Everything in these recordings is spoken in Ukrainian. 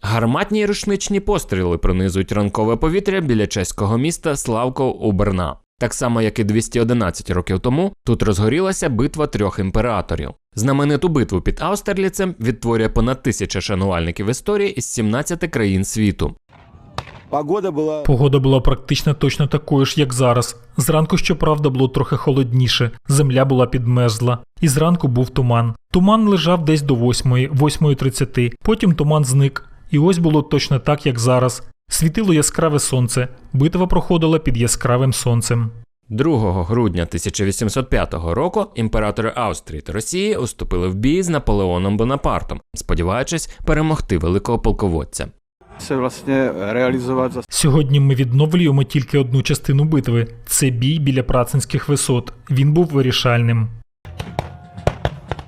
Гарматні рушничні постріли пронизують ранкове повітря біля чеського міста Славко у Берна. Так само, як і 211 років тому, тут розгорілася битва трьох імператорів. Знамениту битву під Аустерліцем відтворює понад тисяча шанувальників історії із 17 країн світу. Погода была Погода була практично точно такою ж, як зараз. Зранку, щоправда, було трохи холодніше, земля була підмерзла, і зранку був туман. Туман лежав десь до 8, 8.30, потім туман зник, і ось було точно так, як зараз. Світило яскраве сонце, битва проходила під яскравим сонцем. 2 грудня 1805 року імператори Австрії та Росії уступили в бій з Наполеоном Бонапартом, сподіваючись перемогти великого полководця. Vlastně realizovat za Сьогодні ми відновлюємо тільки одну частину битви це бій біля працинських висот. Він був вирішальним.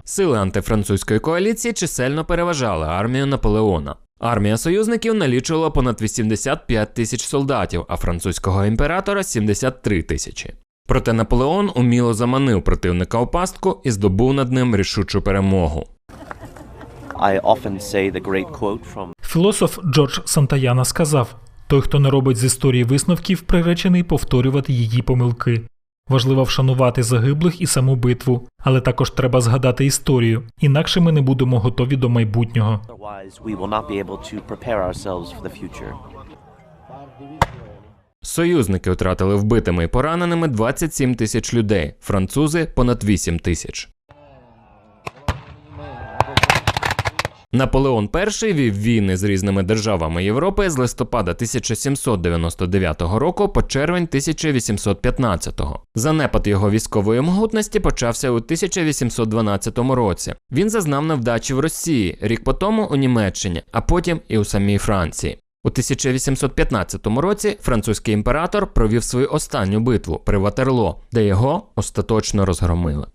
Сили антифранцузької коаліції чисельно переважали армію Наполеона. Армія союзників налічувала понад 85 тисяч солдатів, а французького імператора 73 тисячі. Проте Наполеон уміло заманив противника у пастку і здобув над ним рішучу перемогу. I often say the great quote from Філософ Джордж Сантаяна сказав: той, хто не робить з історії висновків, приречений повторювати її помилки. Важливо вшанувати загиблих і саму битву, але також треба згадати історію, інакше ми не будемо готові до майбутнього. Союзники втратили вбитими і пораненими 27 тисяч людей, французи понад 8 тисяч. Наполеон І вів війни з різними державами Європи з листопада 1799 року по червень 1815. Занепад його військової могутності почався у 1812 році. Він зазнав невдачі в Росії, рік по тому у Німеччині, а потім і у самій Франції. У 1815 році французький імператор провів свою останню битву при Ватерло, де його остаточно розгромили.